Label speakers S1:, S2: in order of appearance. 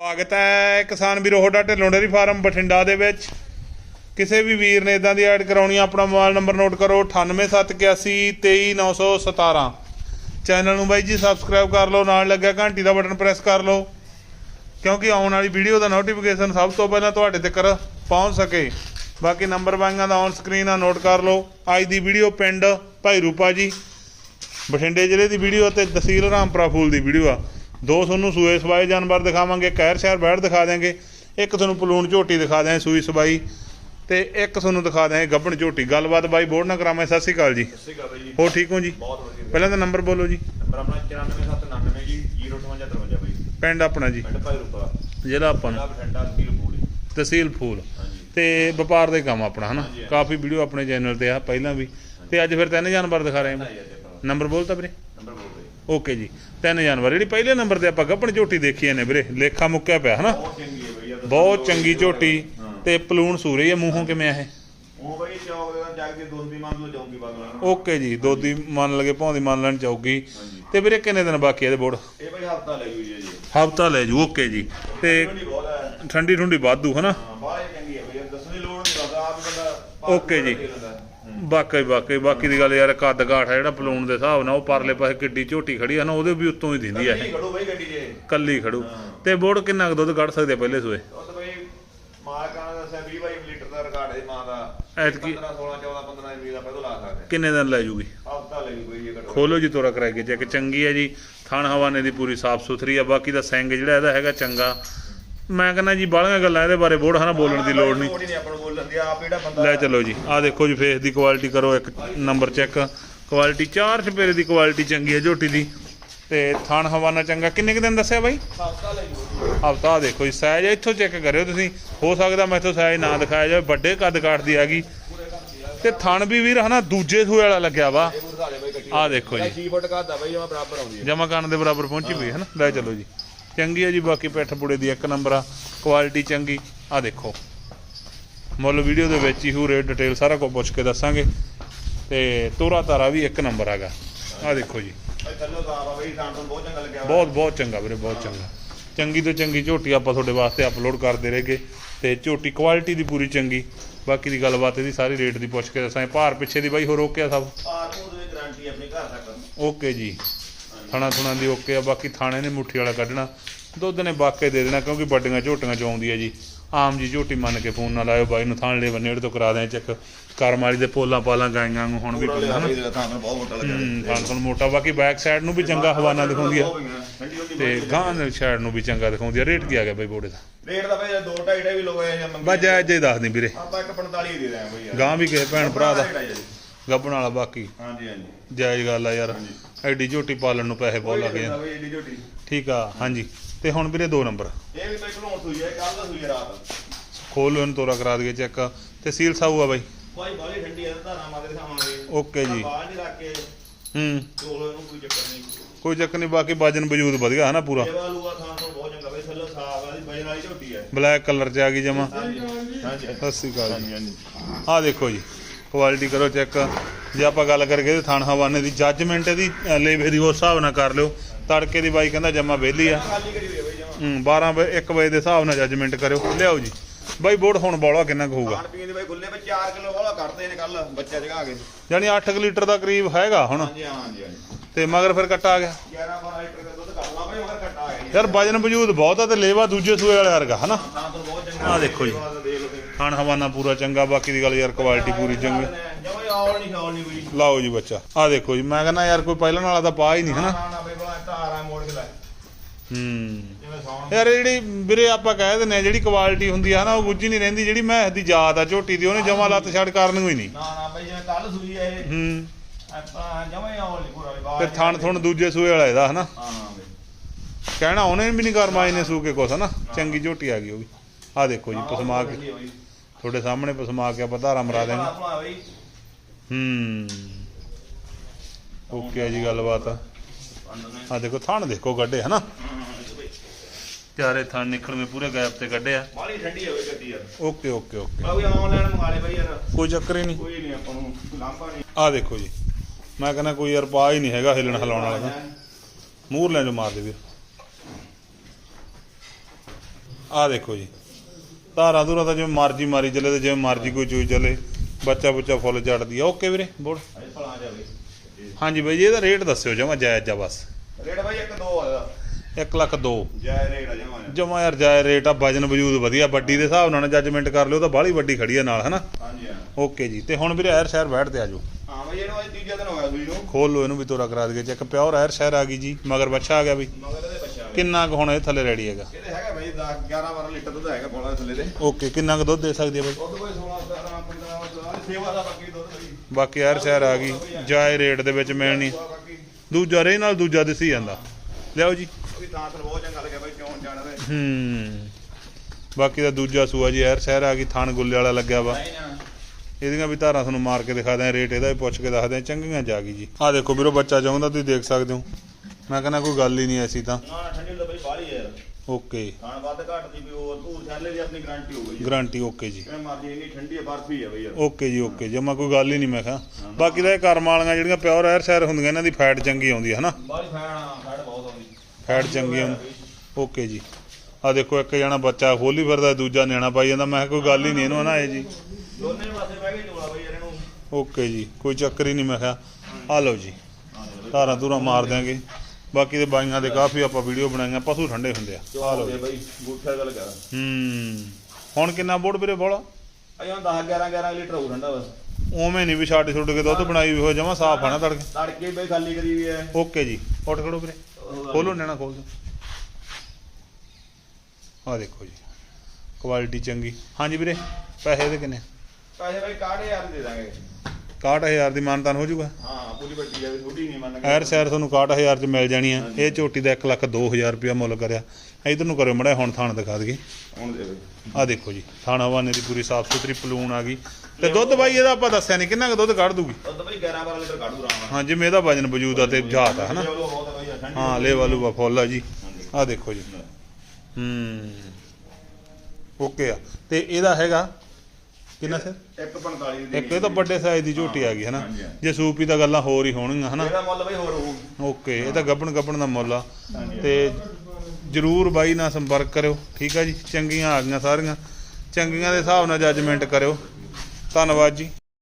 S1: ਸਵਾਗਤ ਹੈ ਕਿਸਾਨ ਵੀਰੋ ਤੁਹਾਡਾ ਢਿੱਲੋਂ ਡੇਅਰੀ ਫਾਰਮ ਬਠਿੰਡਾ ਦੇ ਵਿੱਚ। ਕਿਸੇ ਵੀ ਵੀਰ ਨੇ ਇਦਾਂ ਦੀ ਐਡ ਕਰਾਉਣੀ ਆਪਣਾ ਮੋਬਾਈਲ ਨੰਬਰ ਨੋਟ ਕਰੋ 9871823917 ਚੈਨਲ ਨੂੰ ਬਾਈ ਜੀ ਸਬਸਕ੍ਰਾਈਬ ਕਰ ਲਓ, ਨਾਲ ਲੱਗਿਆ ਘੰਟੀ ਦਾ ਬਟਨ ਪ੍ਰੈਸ ਕਰ ਲਓ, ਕਿਉਂਕਿ ਆਉਣ ਵਾਲੀ ਵੀਡੀਓ ਦਾ ਨੋਟੀਫਿਕੇਸ਼ਨ ਸਭ ਤੋਂ ਪਹਿਲਾਂ ਤੁਹਾਡੇ ਤੱਕ ਪਹੁੰਚ ਸਕੇ। ਬਾਕੀ ਨੰਬਰ ਬਾਈਆਂ ਦਾ ਔਨ ਸਕਰੀਨ ਆ ਨੋਟ ਕਰ ਲਓ। ਅੱਜ ਦੀ ਵੀਡੀਓ ਪਿੰਡ ਭਾਈ ਰੂਪਾ ਜੀ, ਬਠਿੰਡੇ ਜ਼ਿਲ੍ਹੇ ਦੀ ਵੀਡੀਓ ਤੇ ਤਹਿਸੀਲ ਰਾਮਪੁਰਾ ਫੂਲ ਦੀ ਵੀਡੀਓ ਆ। ਦੋ ਤੁਹਾਨੂੰ ਸੂਏ ਸਵਾਏ ਜਾਨਵਰ ਦਿਖਾਵਾਂਗੇ ਕਹਿਰ ਸ਼ਹਿਰ ਬੈੜ ਦਿਖਾ ਦਿਆਂਗੇ ਇੱਕ ਤੁਹਾਨੂੰ ਪਲੂਣ ਝੋਟੀ ਦਿਖਾ ਦਿਆਂਗੇ ਸੂਈ ਸਵਾਈ ਤੇ ਇੱਕ ਤੁਹਾਨੂੰ ਦਿਖਾ ਦਿਆਂਗੇ ਗੱਭਣ ਝੋਟੀ। ਗੱਲਬਾਤ ਬਾਈ ਬੋੜ ਨਾ ਕਰਾਵਾਂ ਸਤਿ ਸ਼੍ਰੀ ਅਕਾਲ ਜੀ।
S2: ਸਤਿ ਸ਼੍ਰੀ ਅਕਾਲ ਬਾਈ। ਜੀ
S1: ਹੋ ਠੀਕ ਹੋ ਜੀ?
S2: ਬਹੁਤ ਵਧੀਆ
S1: ਪਹਿਲਾਂ ਤਾਂ ਨੰਬਰ ਬੋਲੋ ਜੀ।
S2: ਨੰਬਰ ਆਪਣਾ 94799 ਜੀ 05853 ਬਾਈ।
S1: ਪਿੰਡ ਆਪਣਾ ਜੀ।
S2: ਪਿੰਡ ਭਾਈ ਰੂਪਾ।
S1: ਜ਼ਿਲ੍ਹਾ ਆਪਾਂ
S2: ਬਠਿੰਡਾ ਤਹਿਸੀਲ
S1: ਫੂਲ। ਤੇ ਵਪਾਰ ਦੇ ਕੰਮ ਆਪਣਾ ਹਨਾ। ਕਾਫੀ ਵੀਡੀਓ ਆਪਣੇ ਚੈਨਲ ਤੇ ਆ ਪਹਿਲਾਂ ਵੀ। ਤੇ ਅੱਜ ਫਿਰ ਤਿੰਨ ਜਾਨਵਰ ਦਿਖਾ ਰਹੇ ਹਾਂ। ਨੰਬਰ ਬੋਲਤਾ ਵੀਰੇ?
S2: ਨੰਬਰ ਬੋਲ ਬਾਈ
S1: ਓਕੇ ਜੀ। ਤਿੰਨ ਜਾਨਵਰ ਜਿਹੜੀ ਪਹਿਲੇ ਨੰਬਰ ਤੇ ਆਪਾਂ ਗੱਭਣ ਝੋਟੀ ਦੇਖੀਆਂ ਨੇ ਵੀਰੇ ਲੇਖਾ ਮੁੱਕਿਆ ਪਿਆ ਹਨਾ?
S2: ਬਹੁਤ ਚੰਗੀ
S1: ਝੋਟੀ। ਤੇ ਪਲੂਣ ਸੂਰੇ ਆ ਮੂੰਹੋਂ ਕਿਵੇਂ ਆ ਇਹ?
S2: ਉਹ ਬਾਈ ਚੌਕ ਦੇ ਜੱਗ ਦੀ ਦੁੱਧ ਦੀ ਮੰਨ ਲਓ ਜਾਊਗੀ ਬਾਗਲਾਂ
S1: ਓਕੇ ਜੀ ਦੋਦੀ ਮੰਨ ਲਗੇ ਭੌਂਦੀ ਮੰਨ ਲੈਣ ਚਾਹੂਗੀ
S2: ਹਾਂਜੀ।
S1: ਤੇ ਵੀਰੇ ਕਿੰਨੇ ਦਿਨ ਬਾਕੀ ਇਹਦੇ ਬੋੜ?
S2: ਇਹ ਬਾਈ ਹਫਤਾ ਜੀ।
S1: ਲੈ ਜੂ ਓਕੇ ਜੀ। ਤੇ
S2: ਠੰਡੀ
S1: ਠੰਡੀ ਵਾਧੂ ਹਨਾ?
S2: ਬਾਹਰ ਚੰਗੀ ਹੈ ਬਈ ਦੱਸਣ ਲੋੜ ਨਹੀਂ ਆਪ ਬੰਦਾ
S1: ਓਕੇ ਜੀ।
S2: ਲੈਂਦਾ। ਹੂੰ।
S1: ਬਾਕੀ ਬਾਕੀ ਬਾਕੀ ਦੀ ਗੱਲ ਯਾਰ ਕੱਦ ਕਾਠ ਆ ਜਿਹੜਾ ਪਲੂਣ ਦੇ ਹਿਸਾਬ ਨਾਲ ਉਹ ਪਰਲੇ ਪਾਸੇ ਕਿੱਡੀ ਝੋਟੀ ਖੜੀ ਆ ਨਾ ਉਹਦੇ ਵੀ ਉੱਤੋਂ ਹੀ ਦਿੰਦੀ ਆ।
S2: ਗੱਡੀ
S1: ਇਹ
S2: ਖੜੋ ਬਾਈ ਗੱਡੀ ਜੇ।
S1: ਕੱਲੀ ਖੜੂ।
S2: ਹਾਂ।
S1: ਤੇ ਬੋੜ ਕਿੰਨਾ ਕੁ ਦੁੱਧ ਕੱਢ ਸਕਦੇ ਆ ਪਹਿਲੇ ਸੂਏ?
S2: ਤਾਂ ਬਈ ਦਾ ਦੱਸਿਆ 20 22 ਲੀਟਰ ਦਾ ਰਿਕਾਰਡ ਹੈ ਮਾਂ ਦਾ।
S1: ਐਤਕੀ
S2: 15 16 14 15 ਮੀਲ ਦਾ ਪਹਿਲਾਂ ਲਾ ਸਕਦੇ
S1: ਕਿੰਨੇ ਦਿਨ ਲੈ ਜੂਗੀ?
S2: ਹਫਤਾ ਲੱਗੀ ਕੋਈ ਇਹ ਘਟੋ
S1: ਖੋਲੋ ਜੀ ਤੋਰਾ ਕਰਾ ਕੇ ਚੈੱਕ ਚੰਗੀ ਹੈ ਜੀ ਥਣ ਹਵਾਨੇ ਦੀ ਪੂਰੀ ਸਾਫ਼ ਸੁਥਰੀ ਆ ਬਾਕੀ ਦਾ ਸਿੰਗ ਜਿਹੜਾ ਇਹਦਾ ਹੈਗਾ ਚੰਗਾ। ਮੈਂ ਕਹਿੰਦਾ ਜੀ ਬਾਹਲੀਆਂ ਗੱਲਾਂ ਇਹਦੇ ਬਾਰੇ ਬੋੜ ਹਨਾ ਬੋਲਣ ਦੀ ਲੋੜ ਨਹੀਂ।
S2: ਲੋੜ ਹੀ ਨਹੀਂ ਆਪਾਂ ਨੂੰ ਬੋਲਣ ਦੀ ਆਪ ਜਿਹੜਾ ਬੰਦਾ
S1: ਲੈ ਚਲੋ ਜੀ ਆਹ ਦੇਖੋ ਜੀ ਫੇਸ ਦੀ ਕੁਆਲਿਟੀ ਕਰੋ ਇੱਕ ਨੰਬਰ ਚੈੱਕ ਕੁਆਲਿਟੀ ਚਾਰ ਚਪੇਰੇ ਦੀ ਕੁਆਲਿਟੀ ਚੰਗੀ ਹੈ ਝੋਟੀ ਦੀ। ਤੇ ਥਣ ਹਵਾਨਾ ਚੰਗਾ। ਕਿੰਨੇ ਕੁ ਦਿਨ ਦੱਸਿਆ ਬਾਈ?
S2: ਹਫਤਾ
S1: ਆਹ ਦੇਖੋ ਜੀ ਸਾਈਜ਼ ਇੱਥੋਂ ਚੈੱਕ ਕਰਿਓ ਤੁਸੀਂ। ਹੋ ਸਕਦਾ ਮੈਥੋਂ ਸਾਈਜ਼ ਨਾ ਦਿਖਾਇਆ ਜਾਵੇ ਵੱਡੇ ਕੱਦ ਕਾਠ ਦੀ ਹੈਗੀ। ਤੇ ਥਣ ਵੀ ਵੀਰ ਹਨਾ ਦੂਜੇ ਸੂਏ ਵਾਲਾ ਲੱਗਿਆ ਵਾ। ਆਹ ਦੇਖੋ ਜੀ।
S2: 6 ਫੁੱਟ ਕੱਦ ਆ ਬਈ ਜਮਾ ਬਰਾਬਰ ਆਉਂਦੀ ਹੈ।
S1: ਜਮਾ ਕਰਨ ਦੇ ਬਰਾਬਰ ਪਹੁੰਚੀ ਪਈ ਹੈ ਨਾ ਲੈ ਚਲੋ ਜੀ। ਚੰਗੀ ਹੈ ਜੀ ਬਾਕੀ ਪਿੱਠ ਪੁੜੇ ਦੀ ਇੱਕ ਨੰਬਰ ਆ ਕੁਆਲਿਟੀ ਚੰਗੀ। ਆ ਦੇਖੋ ਮੁੱਲ ਵੀਡੀਓ ਦੇ ਵਿੱਚ ਹੀ ਹੂ ਰੇਟ ਡਿਟੇਲ ਸਾਰਾ ਕੁਝ ਪੁੱਛ ਕੇ ਦੱਸਾਂਗੇ। ਤੇ ਤੋਰਾ ਤਾਰਾ ਵੀ ਇੱਕ ਨੰਬਰ ਹੈਗਾ। ਆ ਦੇਖੋ ਜੀ।
S2: ਆ ਬਹੁਤ।
S1: ਬਹੁਤ ਚੰਗਾ ਵੀਰੇ ਬਹੁਤ ਚੰਗਾ। ਚੰਗੀ ਤੋਂ ਚੰਗੀ ਝੋਟੀ ਆਪਾਂ ਤੁਹਾਡੇ ਵਾਸਤੇ ਅਪਲੋਡ ਕਰਦੇ ਰਹੇਗੇ ਤੇ ਝੋਟੀ ਕੁਆਲਿਟੀ ਦੀ ਪੂਰੀ ਚੰਗੀ। ਬਾਕੀ ਦੀ ਗੱਲਬਾਤ ਇਹਦੀ ਸਾਰੀ ਰੇਟ ਦੀ ਪੁੱਛ ਕੇ ਦੱਸਾਂਗੇ। ਭਾਰ ਪਿੱਛੇ ਦੀ ਬਾਈ ਹੋ ਰੋਕਿਆ ਸਭ?
S2: ਆਹ ਤੋਂ ਦੇ ਗਾਰੰਟੀ ਆਪਣੇ ਘਰ ਤੱਕ।
S1: ਓਕੇ ਜੀ। ਥਣਾ ਥੁਣਾ ਦੀ ਓਕੇ ਆ ਬਾਕੀ ਥਾਣੇ ਨੇ ਮੁੱਠੀ ਵਾਲਾ ਕੱਢਣਾ। ਦੁੱਧ ਨੇ ਬਾਕੇ ਦੇ ਦੇਣਾ ਕਿਉਂਕਿ ਵੱਡੀਆਂ ਝੋਟੀਆਂ ਚ ਆਉਂਦੀ ਹੈ ਜੀ। ਆਮ ਜੀ ਝੋਟੀ ਮੰਨ ਕੇ ਫੋਨ ਨਾ ਲਾਇਓ ਬਾਈ ਨੂੰ ਥਾਣ ਲੈ ਬੰਨੇੜ ਤੋਂ ਕਰਾ ਦਿਆਂ ਚੈੱਕ ਕਰਮ ਵਾਲੀ ਦੇ ਪੋਲਾਂ ਪਾਲਾਂ ਗਾਈਆਂ ਨੂੰ ਹੁਣ ਵੀ ਪੀਂਦਾ
S2: ਦਾ
S1: ਹੂੰ ਥਾਣ ਥਣ ਮੋਟਾ ਬਾਕੀ ਬੈਕ ਸਾਈਡ ਨੂੰ ਵੀ ਚੰਗਾ ਹਵਾਨਾ ਦਿਖਾਉਂਦੀ
S2: ਠੰਡੀ
S1: ਤੇ ਗਾਂ ਦੇ ਸਾਈਡ ਨੂੰ ਵੀ ਚੰਗਾ ਦਿਖਾਉਂਦੀ ਆ। ਰੇਟ ਕੀ ਆ ਗਿਆ ਬਾਈ ਬੋੜੇ ਦਾ?
S2: ਰੇਟ ਦਾ ਬਈ 2 2.5 ਵੀ ਲੋਏ ਜਾਂ ਮੰਗੀ
S1: ਬਸ ਜੇ ਦੱਸ ਦੀ ਵੀਰੇ।
S2: ਆਪਾਂ 145 ਦੇ ਰਹੇ ਹਾਂ ਬਈ ਯਾਰ।
S1: ਗਾਂ ਵੀ ਕਿਸੇ ਭੈਣ ਭਰਾ ਦਾ। ਗੱਬਣ ਵਾਲਾ ਬਾਕੀ।
S2: ਹਾਂਜੀ ਹਾਂਜੀ।
S1: ਜਾਇਜ਼ ਗੱਲ ਆ ਯਾਰ। ਐਡੀ ਝੋਟੀ ਪਾਲਣ ਨੂੰ ਪੈਸੇ ਬਹੁਤ ਲੱਗ ਜਾਂਦੇ
S2: ਬਈ ਏਡੀ ਝੋਟੀ।
S1: ਠੀਕ ਆ ਹਾਂਜੀ। ਤੇ ਹੁਣ ਵੀਰੇ ਦੋ ਨੰਬਰ।
S2: ਇਹ ਵੀ ਬਈ ਘਲੋਂ ਸੂਈ ਹੈ ਕੱਲ ਦਾ ਸੂਈ ਹੈ ਰਾਤ।
S1: ਖੋਲ ਇਹਨੂੰ ਤੋਰਾ ਕਰਾ ਦਈਏ ਚੈੱਕ। ਤੇ ਸੀਲ ਸਾਊ ਆ ਬਾਈ।
S2: ਭਾਈ ਬਾਲੀ ਠੰਡੀ ਹੈ ਧਾਰਾਂ ਮਾਦੇ ਦਿਖਾਵਾਂਗੇ
S1: ਓਕੇ ਜੀ।
S2: ਬਾਹਰ ਨਹੀਂ ਰੱਖ ਕੇ
S1: ਹੂੰ।
S2: ਚੋਲ ਨੂੰ ਕੋਈ ਚੱਕਰ ਨਹੀਂ।
S1: ਕੋਈ ਚੱਕਰ ਨਹੀਂ ਬਾਕੀ ਵਜਨ ਵਜੂਦ ਵਧੀਆ ਹੈ ਨਾ ਪੂਰਾ।
S2: ਸੇਵਾ ਲੂਆ ਥਾਂ ਤੋਂ ਬਹੁਤ ਚੰਗਾ ਬਈ ਥੱਲੇ ਸਾਫ਼ ਵਾਲੀ ਵਜਨ ਵਾਲੀ ਝੋਟੀ ਹੈ
S1: ਬਲੈਕ ਕਲਰ ਚ ਆ ਗਈ ਜਮਾ।
S2: ਹਾਂਜੀ
S1: ਸਤਿ ਸ਼੍ਰੀ ਅਕਾਲ ਜੀ। ਆਹ ਦੇਖੋ ਜੀ ਕੁਆਲਿਟੀ ਕਰੋ ਚੈੱਕ। ਜੇ ਆਪਾਂ ਗੱਲ ਕਰਕੇ ਤੇ ਥਣ ਹਵਾਨੇ ਦੀ ਜੱਜਮੈਂਟ ਇਹਦੀ ਲੇਵੇ ਦੀ ਉਸ ਹਿਸਾਬ ਨਾਲ ਕਰ ਲਿਓ। ਤੜਕੇ ਦੀ ਬਾਈ ਕਹਿੰਦਾ ਜਮਾ ਵਿਹਲੀ ਆ।
S2: ਹੈ ਬਈ ਜਮਾ
S1: ਹੂੰ 12 ਵਜੇ 1 ਵਜੇ ਦੇ ਹਿਸਾਬ ਨਾਲ ਜੱਜਮੈਂਟ ਕਰਿਓ। ਲਿਆਓ ਜੀ। ਬਾਈ ਬੋੜ ਹੁਣ ਬੋਲਾ ਕਿੰਨਾ ਕੁ ਹੋਊਗਾ?
S2: ਖਾਣ ਪੀਣ ਦੇ ਬਈ ਖੁੱਲੇ ਵਿੱਚ 4 ਕਿਲੋ ਵਾਲਾ ਕੱਢਦੇ ਨੇ ਕੱਲ ਬੱਚਾ ਜਗਾ ਕੇ।
S1: ਯਾਨੀ 8 ਲੀਟਰ ਦਾ ਕਰੀਬ ਹੈਗਾ ਹੁਣ।
S2: ਹਾਂਜੀ ਹਾਂਜੀ ਹਾਂਜੀ।
S1: ਤੇ ਮਗਰ ਫਿਰ ਕੱਟਾ ਆ ਗਿਆ।
S2: 11 12 ਲੀਟਰ ਦਾ ਦੁੱਧ ਕੱਢ ਲਾ ਬਈ ਮਗਰ ਕੱਟਾ ਆ ਗਿਆ
S1: ਯਾਰ ਵਜਨ ਵਜੂਦ ਬਹੁਤ ਆ ਤੇ ਲੇਵਾ ਦੂਜੇ ਸੂਏ ਵਾਲੇ ਵਰਗਾ ਹਨਾ?
S2: ਬਹੁਤ ਚੰਗਾ।
S1: ਆਹ ਦੇਖੋ ਜੀ। ਖਾਣ ਹਵਾਨਾ ਪੂਰਾ ਚੰਗਾ ਬਾਕੀ ਦੀ ਗੱਲ ਯਾਰ ਕੁਆਲਿਟੀ ਪੂਰੀ ਚੰਗੀ।
S2: ਨਹੀਂ ਨਹੀਂ ਕੋਈ
S1: ਲਾਓ ਜੀ ਬੱਚਾ ਆਹ ਦੇਖੋ ਜੀ ਮੈਂ ਕਹਿੰਦਾ ਯਾਰ ਕੋਈ ਪਹਿਲਾਂ ਵਾਲਾ ਤਾਂ ਪਾ ਹੀ ਨਹੀਂ ਹਨਾ?
S2: ਨਾ ਨਾ ਬਈ ਬੜਾ ਧਾਰਾ ਮੋੜ ਕੇ ਲੈ।
S1: ਹੂੰ।
S2: ਜਿਵੇਂ ਸੌਣ
S1: ਯਾਰ ਇਹ ਜਿਹੜੀ ਵੀਰੇ ਆਪਾਂ ਕਹਿ ਦਿੰਦੇ ਆ ਜਿਹੜੀ ਕੁਆਲਿਟੀ ਹੁੰਦੀ ਆ ਨਾ ਉਹ ਗੁੱਜੀ ਨਹੀਂ ਰਹਿੰਦੀ ਜਿਹੜੀ ਮੈਂ ਦੀ ਯਾਦ ਆ ਝੋਟੀ ਦੀ ਉਹਨੇ ਜਮਾ ਲੱਤ ਛੱਡ ਕਰਨ ਕੋਈ ਨਹੀਂ।
S2: ਨਾ ਨਾ ਬਈ ਜਿਵੇਂ ਕੱਲ ਸੂਈ ਹੈ ਇਹ।
S1: ਹੂੰ।
S2: ਆਪਾਂ ਜਮਾ ਹੀ ਆਉਲ ਨਹੀਂ ਪੂਰਾ ਵੀ ਬਾਹਰ
S1: ਤੇ ਥਣ ਥੁਣ ਦੂਜੇ ਸੂਏ ਵਾਲਾ ਇਹਦਾ ਹਨਾ?
S2: ਹਾਂ ਹਾਂ ਬਈ।
S1: ਕਹਿਣਾ ਉਹਨੇ ਵੀ ਨਹੀਂ ਕਰਮਾਈ ਨੇ ਸੂ ਕੇ ਕੁਛ ਹਨਾ? ਚੰਗੀ ਝੋਟੀ ਆ ਗਈ ਉਹ ਵੀ। ਆਹ ਦੇਖੋ ਜੀ ਪਸਮਾ ਕੇ। ਤੁਹਾਡੇ ਸਾਹਮਣੇ ਪਸਮਾ ਕੇ ਆਪਾਂ ਧਾਰਾ ਮਰਾ ਦੇਣਾ
S2: ਆਪਣਾ ਬਈ।
S1: ਹੂੰ। ਓਕੇ ਆ ਜੀ ਗੱਲਬਾਤ ਆ। ਆਹ ਦੇਖੋ ਥਣ ਦੇਖੋ ਗੱਡੇ ਹਨਾ? ਚਾਰੇ ਥਣ ਨਿਕਲਵੇਂ ਪੂਰੇ ਗੈਪ ਤੇ ਕੱਢੇ ਆ।
S2: ਬਾਲੀ ਠੰਡੀ ਹੋਵੇ ਗੱਡੀ ਯਾਰ।
S1: Okay okay okay.
S2: ਬਾਈ ਆਨਲਾਈਨ ਮੰਗਾ ਲੈ ਬਈ ਯਾਰ।
S1: ਕੋਈ ਚੱਕਰ ਹੀ ਨਹੀਂ।
S2: ਕੋਈ ਨਹੀਂ ਆਪਾਂ ਨੂੰ ਲਾਂਭਾ ਨਹੀਂ।
S1: ਆਹ ਦੇਖੋ ਜੀ। ਮੈਂ ਕਹਿੰਦਾ ਕੋਈ ਯਾਰ ਪਾ ਹੀ ਨਹੀਂ ਹੈਗਾ ਹਿਲਣ ਹਲਾਉਣ ਵਾਲਾ ਤਾਂ। ਮੂਰ ਲੈ ਜੋ ਮਾਰ ਦੇ ਵੀਰ। ਆਹ ਦੇਖੋ ਜੀ। ਧਾਰਾਂ ਧੂਰਾਂ ਤਾਂ ਜਿਵੇਂ ਮਰਜ਼ੀ ਮਾਰੀ ਚੱਲੇ ਤੇ ਜਿਵੇਂ ਮਰਜ਼ੀ ਕੋਈ ਚੂਈ ਚੱਲੇ। ਬੱਚਾ ਬੁੱਚਾ ਫੁੱਲ ਚੜਦੀ ਆ। ਓਕੇ ਵੀਰੇ ਬੋਲ।
S2: ਅਜੇ ਭਲਾ ਜਾ ਬਈ।
S1: ਹਾਂਜੀ ਬਾਈ ਜੀ ਇਹਦਾ ਰੇਟ ਦੱਸਿਓ ਜਮਾ ਜਾਇਜ਼ ਆ ਬਸ।
S2: ਰੇਟ ਬਾਈ ਇੱਕ ਦੋ ਆ
S1: 1 ਲੱਖ 2
S2: ਜੈ ਰੇਟ ਆ ਜਮਾ
S1: ਜਮਾ ਯਾਰ ਜਾਇਜ਼ ਰੇਟ ਆ ਵਜਨ ਵਜੂਦ ਵਧੀਆ ਵੱਡੀ ਦੇ ਹਿਸਾਬ ਨਾਲ ਜੱਜਮੈਂਟ ਕਰ ਲਿਓ ਤਾਂ ਬਾਹਲੀ ਵੱਡੀ ਖੜੀ ਆ ਨਾਲ ਹਨਾ?
S2: ਹਾਂਜੀ ਹਾਂ।
S1: ਓਕੇ ਜੀ ਤੇ ਹੁਣ ਵੀਰੇ ਐਰ ਸ਼ਹਿਰ ਬੈਠ ਤੇ ਆਜੋ।
S2: ਹਾਂ ਬਈ ਇਹਨੂੰ ਅੱਜ ਤੀਜਾ ਦਿਨ ਹੋਇਆ ਸੂਈ ਨੂੰ।
S1: ਖੋਲ ਲਓ ਇਹਨੂੰ ਵੀ ਤੋਰਾ ਕਰਾ ਦਈਏ ਚੈੱਕ ਪਿਓਰ ਐਰ ਸ਼ਹਿਰ ਆ ਗਈ ਜੀ ਮਗਰ ਬੱਚਾ ਆ ਗਿਆ ਬਈ
S2: ਮਗਰ ਇਹਦੇ ਬੱਚਾ।
S1: ਕਿੰਨਾ ਕੁ ਹੁਣ ਇਹ ਥੱਲੇ ਰੈਡੀ ਹੈਗਾ?
S2: ਇਹਦੇ ਹੈਗਾ ਬਈ 10 11 12 ਲੀਟਰ ਦੁੱਧ ਹੈਗਾ ਬੋਲਾ ਥੱਲੇ ਦੇ।
S1: ਓਕੇ ਕਿੰਨਾ ਕੁ ਦੁੱਧ ਦੇ ਸਕਦੀ ਹੈ ਬਈ?
S2: ਦੁੱਧ ਕੋਈ 16 17 15 16 ਸੇਵਾ ਦਾ ਬਾਕੀ ਦੁੱਧ ਬਈ
S1: ਬਾਕੀ ਐਰ ਸ਼ਹਿਰ ਆ ਗਈ ਜਾਇ ਰੇਟ ਦੇ ਵਿੱਚ ਮਿਲਣੀ
S2: ਬਾਕੀ
S1: ਦੂਜਾ ਰੇ ਨਾਲ ਦੂਜਾ ਦਿਸੀ ਜਾਂਦਾ। ਲਿਆਓ ਜੀ।
S2: ਉਹ ਤਾਂ ਸਰ ਬਹੁਤ ਚੰਗਾ ਲੱਗਿਆ ਬਈ ਕਿਉਂ ਜਾਣਾ ਵੇ
S1: ਹੂੰ। ਬਾਕੀ ਦਾ ਦੂਜਾ ਸੂਆ ਜੀ ਐਰ ਸ਼ਹਿਰ ਆ ਗਈ, ਥਾਣ ਗੁੱਲੇ ਵਾਲਾ ਲੱਗਿਆ ਵਾ।
S2: ਨਹੀਂ ਨਾ
S1: ਇਹਦੀਆਂ ਵੀ ਧਾਰਾਂ ਤੁਹਾਨੂੰ ਮਾਰ ਕੇ ਦਿਖਾ ਦਿਆਂ, ਰੇਟ ਇਹਦਾ ਵੀ ਪੁੱਛ ਕੇ ਦੱਸਦੇ ਚੰਗੀਆਂ ਜਾ ਗਈ ਜੀ। ਆਹ ਦੇਖੋ ਵੀਰੋ, ਬੱਚਾ ਚਾਹੁੰਦਾ ਤੁਸੀਂ ਦੇਖ ਸਕਦੇ ਹੋ। ਮੈਂ ਕਹਿੰਦਾ ਕੋਈ ਗੱਲ ਹੀ ਨਹੀਂ ਐਸੀ ਤਾਂ।
S2: ਨਾ ਨਾ ਠੰਡੀ ਲੱਭਈ ਬਾਹਲੀ ਯਾਰ
S1: ਓਕੇ।
S2: ਖਾਣ ਵੱਧ ਘੱਟ ਦੀ ਵੀ ਉਹ ਧੂਰ ਛੱਲੇ ਦੀ ਆਪਣੀ ਗਾਰੰਟੀ ਹੋ ਗਈ।
S1: ਗਾਰੰਟੀ ਓਕੇ ਜੀ।
S2: ਕਿਵੇਂ ਮਰਜ਼ੀ ਇੰਨੀ ਠੰਡੀ ਆ ਬਰਫੀ ਆ ਬਈ ਯਾਰ।
S1: ਓਕੇ ਜੀ ਓਕੇ। ਜਮਾ ਕੋਈ ਗੱਲ ਹੀ ਨਹੀਂ ਮੈਂ ਕਿਹਾ। ਬਾਕੀ ਤਾਂ ਇਹ ਕਰਮ ਵਾਲੀਆਂ ਜਿਹੜੀਆਂ ਪਿਓਰ ਐਰ ਸ਼ਹਿਰ ਹੁੰਦੀਆਂ ਇਹਨਾਂ ਦੀ ਫੈਟ ਚੰਗੀ ਆਉਂਦੀ ਹੈ ਹਨਾ?
S2: ਬਾਹਲੀ ਫੈਣ ਫੈਟ ਬਹੁਤ ਆਉਂਦੀ।
S1: ਫੈਟ ਚੰਗੀ ਆਉਂਦੀ। ਓਕੇ ਜੀ। ਆ ਦੇਖੋ ਇੱਕ ਜਣਾ ਬੱਚਾ ਖੋਲੀ ਫਿਰਦਾ ਦੂਜਾ ਨਿਆਣਾ ਪਾਈ ਜਾਂਦਾ। ਮੈਂ ਕਿਹਾ ਕੋਈ ਗੱਲ ਹੀ ਨਹੀਂ ਇਹਨੂੰ ਹਨਾ ਇਹ ਜੀ।
S2: ਦੋਨੇ ਪਾਸੇ ਬਹਿ ਕੇ ਝੋਲਾ ਬਈ ਯਾਰ ਇਹਨੂੰ।
S1: ਓਕੇ ਜੀ। ਕੋਈ ਚੱਕਰ ਹੀ ਨਹੀਂ ਮੈਂ ਕਿਹਾ। ਆ ਲਓ ਜੀ
S2: ਹਾਂ ਜੀ।
S1: ਧਾਰਾਂ ਧੂਰਾਂ ਮਾਰ ਦਿਆਂਗੇ। ਬਾਕੀ ਦੇ ਬਾਈਆਂ ਦੇ ਕਾਫੀ ਆਪਾਂ ਵੀਡੀਓ ਬਣਾਈਆਂ ਪਸ਼ੂ ਠੰਡੇ ਹੁੰਦੇ ਆ। ਆ ਲਓ ਜੀ।
S2: ਬਈ ਗੁੱਠਾ ਗੱਲ ਕਰ।
S1: ਹੂੰ। ਹੁਣ ਕਿੰਨਾ ਬੋੜ ਵੀਰੇ ਬੋਲਾ?
S2: ਅਈਆਂ 10 11 11 ਲੀਟਰ ਹੋ ਠੰਡਾ ਬਸ।
S1: ਉਵੇਂ ਨਹੀਂ ਵੀ ਛੱਡ ਛੁੱਟ ਕੇ ਦੁੱਧ ਬਣਾਈ ਵੀ ਹੋ ਜਮਾ ਸਾਫ਼ ਆ ਨਾ ਤੜਕੇ।
S2: ਤੜਕੇ ਬਈ ਖਾਲੀ ਕਰੀ ਵੀ ਹੈ
S1: ਓਕੇ ਜੀ ਉੱਠ ਖੜੋ ਵੀਰੇ। ਖੋਲੋ ਨੈਣਾ ਖੋਲ ਆ ਦੇਖੋ ਜੀ ਕੁਆਲਿਟੀ ਚੰਗੀ। ਹਾਂਜੀ ਵੀਰੇ ਪੈਸੇ ਇਹਦੇ ਕਿੰਨੇ?
S2: ਪੈਸੇ ਬਈ ਦੇ ਦਾਂਗੇ?
S1: 61000 ਦੀ ਮਾਨਤਾਨ ਹੋ ਜਾਊਗਾ।
S2: ਹਾਂ ਪੂਰੀ ਵੱਡੀ ਵੀ ਛੋਟੀ ਨਹੀਂ ਮੰਨ
S1: ਐਰ ਸ਼ਹਿਰ ਤੁਹਾਨੂੰ 61000 ਚ ਮਿਲ ਜਾਣੀ ਆ। ਇਹ ਝੋਟੀ ਦਾ 1 ਲੱਖ 2000 ਰੁਪਇਆ ਮੁੱਲ ਕਰਿਆ। ਇਧਰ ਨੂੰ ਕਰਿਓ ਮੜਾ ਹੁਣ ਥਾਣ ਦਿਖਾ ਦਈਏ।
S2: ਹੁਣ ਦੇ
S1: ਆ ਦੇਖੋ ਜੀ ਥਾਣਾ ਵਾਨੇ ਦੀ ਪੂਰੀ ਸਾਫ਼ ਸੁਥਰੀ ਪਲੂਣ ਆ ਗਈ। ਤੇ ਦੁੱਧ ਬਾਈ ਇਹਦਾ ਆਪਾਂ ਦੱਸਿਆ ਨਹੀਂ ਕਿੰਨਾ ਕੁ ਦੁੱਧ ਕੱਢ ਦੂਗੀ?
S2: ਤਾਂ ਬਈ 11 12 ਲੀਟਰ ਕਾੜੂ ਰਾਮ
S1: ਹਾਂ ਜਿਵੇਂ ਇਹਦਾ ਵਜਨ ਵਜੂਦ ਆ ਤੇ ਜਾਤ ਆ ਹਨਾ? ਹਾਂ ਲੈ ਵਾਲੂ ਵਾ ਫੁੱਲ ਆ ਜੀ। ਆ ਦੇਖੋ ਜੀ। ਹੂੰ। ਓਕੇ ਆ। ਤੇ ਇਹਦਾ ਹੈਗਾ ਕਿੰਨਾ ਸਰ?
S2: 145 ਦੀ
S1: ਇੱਕ ਇਹ ਤਾਂ ਵੱਡੇ ਸਾਈਜ਼ ਦੀ ਝੋਟੀ ਆ ਗਈ
S2: ਹਾਂਜੀ, ਹਾਂਜੀ।
S1: ਜੇ ਸੂਪੀ ਤਾਂ ਗੱਲਾਂ ਹੋਰ ਹੀ ਹੋਣਗੀਆਂ ਹਨਾ
S2: ਇਹਦਾ ਮੁੱਲ ਬਈ ਹੋਰ ਹੋਊ
S1: ਓਕੇ ਇਹ ਤਾਂ ਗੱਬਣ ਗੱਬਣ ਦਾ ਮੁੱਲ ਆ। ਤੇ ਜਰੂਰ ਬਾਈ ਨਾਲ ਸੰਪਰਕ ਕਰਿਓ ਠੀਕ ਆ ਜੀ? ਚੰਗੀਆਂ ਆ ਗਈਆਂ ਸਾਰੀਆਂ। ਚੰਗੀਆਂ ਦੇ ਹਿਸਾਬ ਨਾਲ ਜੱਜਮੈਂਟ ਕਰਿਓ। ਧੰਨਵਾਦ ਜੀ।